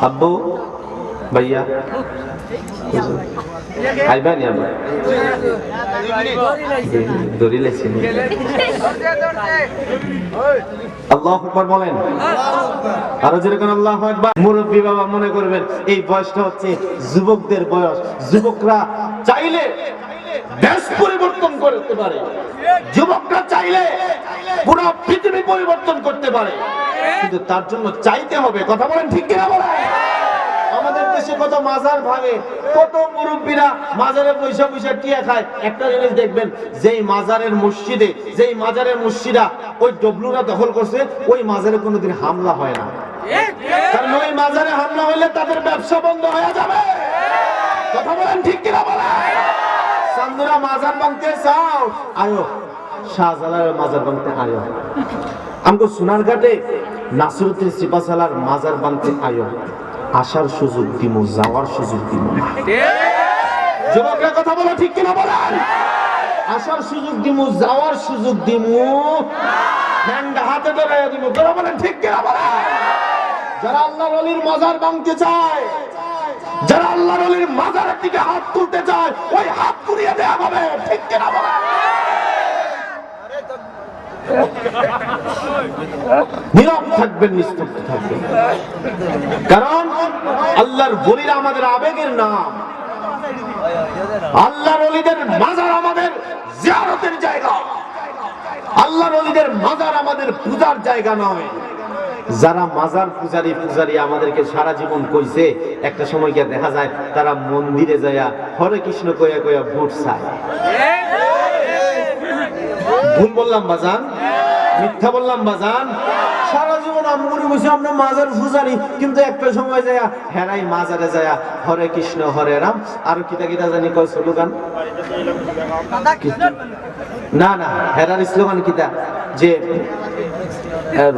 আব্বু ভাইয়া আইবা নি আবার দড়ি লেছি আল্লাহ আকবার বলেন আরও যেরকম আল্লাহ আকবার। মুরব্বী বাবা মনে করবেন, এই বয়সটা হচ্ছে যুবকদের বয়স। যুবকরা চাইলে দেশ পরিবর্তন করতে পারে। যুবকরা চাইলে পুরো পৃথিবী পরিবর্তন করতে পারে। কিন্তু তার জন্য চাইতে হবে। কথা বলেন ঠিক কিনা বলেন? আমাদের দেশে কত মাজার ভাঙে, কত মুরব্বীরা মাজারে পয়সা পয়সা টিয়া খায়। একটা জিনিস দেখবেন, যেই মাজারের মসজিদে, যেই মাজারের মসজিদা, ওই ডবলুরা দখল করছে, ওই মাজারে কোনোদিন হামলা হয় না। কারণ ওই মাজারে হামলা হইলে তাদের ব্যবসা বন্ধ হয়ে যাবে। কথা বলেন ঠিক কিনা বলেন? চান্দুরা মাজার ভাঙতে চাও, আয়ো। শাহজালালের মাজার ভাঙতে আয়ো। আমগো সোনারঘাটে নাসরুদ্দিন সিপাশালার মাজার ভাঙতে আয়ো। আসার সুযোগ দিমু যাওয়ার সুযোগ না। যুবকরা কথা বলো ঠিক কিনা বলেন? আসার সুযোগ দিমু যাওয়ার সুযোগ দিমু ঠ্যাংটা হাতে ধরে দিমু তোরা বলেন ঠিক কিনা বলেন? যারা আল্লাহ অলির মাজার ভাঙতে চায়, যারা আল্লাহ অলির মাজারের দিকে হাত তুলতে চায়, ওই হাত তুলিয়ে দেয়া হবে, ঠিক কিনা বলেন? নীরব থাকবেন নিস্তব্ধ থাকবেন। কারণ আল্লাহর বলিরা আমাদের আবেগের নাম। আল্লাহর অলিদের মাজার আমাদের জিয়ারতের জায়গা। আল্লাহর অলিদের মাজার আমাদের পূজার জায়গা নয়। যারা মাজার পূজারি পূজারি আমাদেরকে সারা জীবন কইছে একটা সময় গিয়ে দেখা যায় তারা মন্দিরে যায়া হরে কৃষ্ণ কইয়া কইয়া ভোট চায়। ভুল বললাম বাজান? মিথ্যা বললাম বাজান সারা জীবন আমগুলি বসে আমরা মাজার পূজারি, কিন্তু একটা সময় যায় হেরাই মাজারে যায়, হরে কৃষ্ণ, হরে রাম। আর কিতা কিতা জানি, কয় স্লোগান? না না হেরার স্লোগান কিতা যে,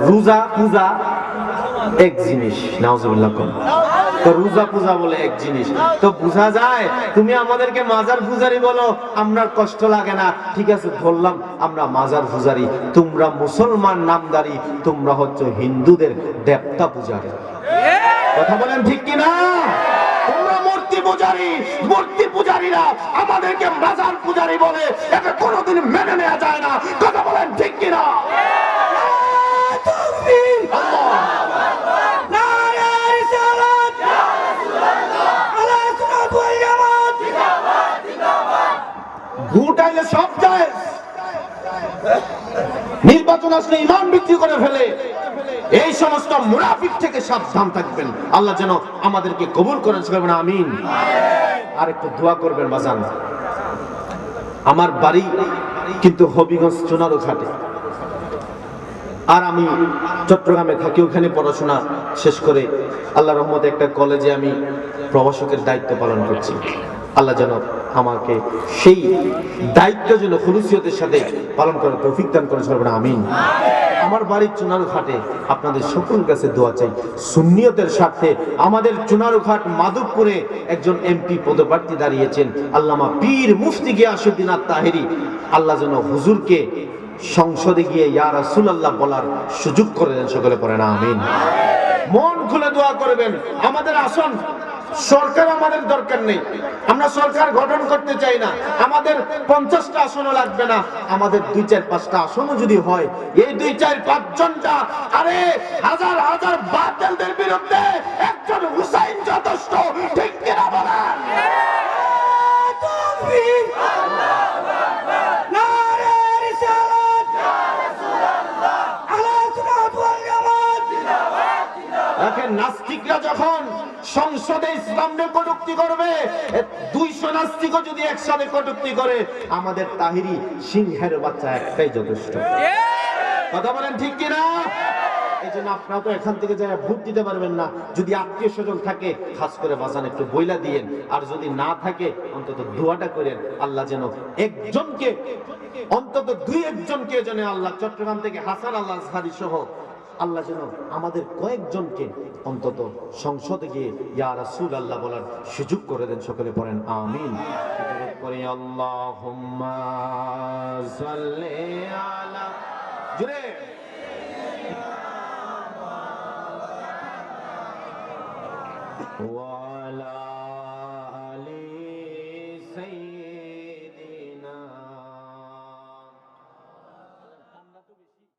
রোজা, পূজা, এক জিনিস, নাউজুবিল্লাহ তো রোজা পূজা বলে এক জিনিস। তো বোঝা যায়, তুমি আমাদেরকে মাজার পূজারি বলো, আমরা কষ্ট লাগে না। ঠিক আছে, ধরলাম আমরা মাজার পূজারি, তোমরা মুসলমান নামদারি, তোমরা হচ্ছে হিন্দুদের দেবতা পূজারি। কথা বলেন ঠিক কিনা? তোমরা আমাদেরকে মাজার পূজারি বলে এটা কোনোদিন মেনে নেওয়া যায় না। কথা বলেন ঠিক কিনা আল্লাহ ভোট নির্বাচন আসলে ইমান বিক্রি করে ফেলে। এই সমস্ত মুনাফিক থেকে সাবধান থাকবেন। আল্লাহ যেন আমাদেরকে কবুল করেন। সেখানে আমিন। আর একটু দোয়া করবেন, বাজান। আমার বাড়ি কিন্তু হবিগঞ্জ চুনারো ঘাটে। আর আমি চট্টগ্রামে থাকি, ওখানে পড়াশোনা শেষ করে আল্লাহ রহমতে একটা কলেজে আমি প্রভাষকের দায়িত্ব পালন করছি। আল্লাহ যেন আমাকে সেই দায়িত্ব যেন খুলুসিয়তের সাথে পালন করার তৌফিক দান করে সর্বনা আমিন। আমার বাড়ির চুনারু ঘাটে আপনাদের সকল কাছে দোয়া চাই। সুন্নিয়তের স্বার্থে আমাদের চুনারু ঘাট মাধবপুরে একজন এমপি পদপ্রার্থী দাঁড়িয়েছেন আল্লামা পীর মুফতি গিয়াসুদ্দিন আত তাহেরি আল্লাহ যেন হুজুরকে সংসদে গিয়ে ইয়া রাসূলুল্লাহ বলার সুযোগ করে দেন সকলে পড়ে না আমিন। মন খুলে দোয়া করবেন। আমাদের আসন সরকার আমাদের দরকার নেই। আমরা সরকার গঠন করতে চাই না। আমাদের পঞ্চাশটা আসনও লাগবে না। আমাদের দুই চার পাঁচটা আসনও যদি হয়, এই দুই চার পাঁচজনটা আরে হাজার হাজার বাতিলদের বিরুদ্ধে একজন হুসাইন যথেষ্ট, ঠিক কিনা বলেন? নাস্তিকরা যখন সংসদে ইসলামের কটুক্তি করবে দুইশো নাস্তিকও যদি একসাথে কটুক্তি করে, আমাদের তাহিরি সিংহের বাচ্চা একটাই যথেষ্ট। কথা বলেন ঠিক কিনা? এখান থেকে ভোট দিতে পারবেন না। যদি আত্মীয় স্বজন থাকে, খাস করে বাঁচান একটু বইলা দিয়েন। আর যদি না থাকে, অন্তত দোয়াটা করেন। আল্লাহ যেন একজনকে, অন্তত দুই একজনকে যেন আল্লাহ চট্টগ্রাম থেকে হাসান আল্লাহ সহ আল্লাহ যেন আমাদের কয়েকজনকে অন্তত সংসদে গিয়ে ইয়া রাসূল আল্লাহ বলার সুযোগ করে দেন সকলে পড়েন আমিন করে আল্লাহুম্মা সাল্লি আলা জুড়ে وعلى آل سيدنا